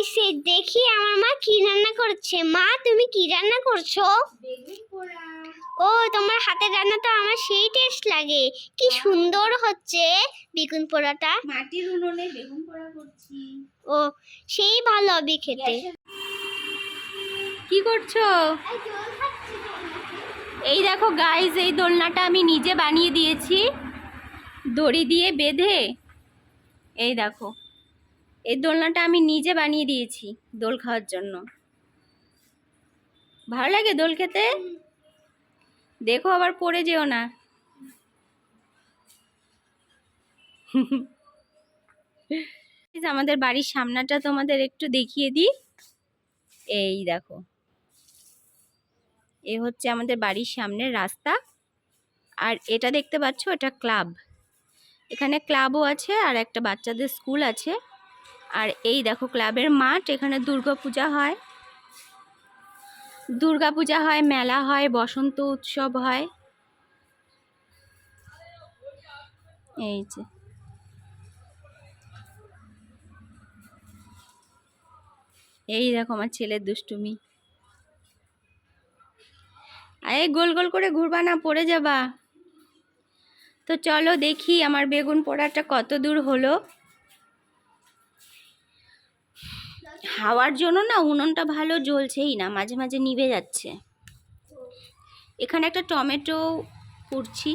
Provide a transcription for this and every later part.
হয়েছে দেখি আমার মা কি রান্না করছে। মা তুমি কি রান্না করছ? ও তোমার হাতের রান্না তো আমার সেই টেস্ট লাগে। কি সুন্দর হচ্ছে বেগুন পোড়াটা। মাটির উনুনে বেগুন পোড়া করছি। ও সেই ভালো হবে খেতে। কি করছ? এই দেখো গাইজ এই দোলনাটা আমি নিজে বানিয়ে দিয়েছি। দড়ি দিয়ে বেঁধে। এই দেখো। এই দোলনাটা আমি নিজে বানিয়ে দিয়েছি দোল খাওয়ার জন্য। ভালো লাগে দোল খেতে? দেখো আবার পড়ে যেও না। আমাদের বাড়ির সামনাটা তোমাদের একটু দেখিয়ে দিই। এই দেখো। এ হচ্ছে আমাদের বাড়ির সামনের রাস্তা। আর এটা দেখতে পাচ্ছ? এটা ক্লাব। এখানে ক্লাবও আছে আর একটা বাচ্চাদের স্কুল আছে। আর এই দেখো ক্লাবের মাঠ, এখানে দুর্গা পূজা হয়। দুর্গা পূজা হয়, মেলা হয়, বসন্ত উৎসব হয়। এই যে। এই দেখো আমার ছেলের দুষ্টুমি। আরে গোল গোল করে ঘুরবা না, পড়ে যাবা। তো চলো দেখি আমার বেগুন পোড়াটা কত দূর হলো। হাওয়ার জন্য না উনুনটা ভালো জ্বলছেই না, মাঝে মাঝে নিভে যাচ্ছে। এখানে একটা টমেটো পুড়ছি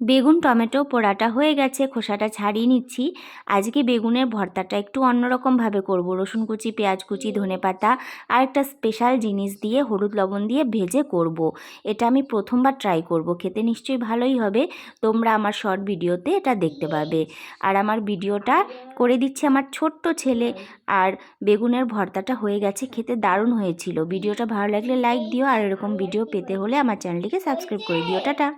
বেগুন, টমেটো, পোড়াটা হয়ে গেছে, খোসাটা ছাড়িয়ে নিচ্ছি। আজকে বেগুনের ভর্তাটা একটু অন্যরকমভাবে করব। রসুন কুচি, পেঁয়াজ কুচি, ধনে পাতা আর একটা স্পেশাল জিনিস দিয়ে হলুদ লবণ দিয়ে ভেজে করব। এটা আমি প্রথমবার ট্রাই করব। খেতে নিশ্চয়ই ভালোই হবে। তোমরা আমার শর্ট ভিডিওতে এটা দেখতে পাবে। আর আমার ভিডিওটা করে দিচ্ছে আমার ছোট্ট ছেলে। আর বেগুনের ভর্তাটা হয়ে গেছে, খেতে দারুণ হয়েছিল। ভিডিওটা ভালো লাগলে লাইক দিও। আর এরকম ভিডিও পেতে হলে আমার চ্যানেলটিকে সাবস্ক্রাইব করে দিও। টাটা!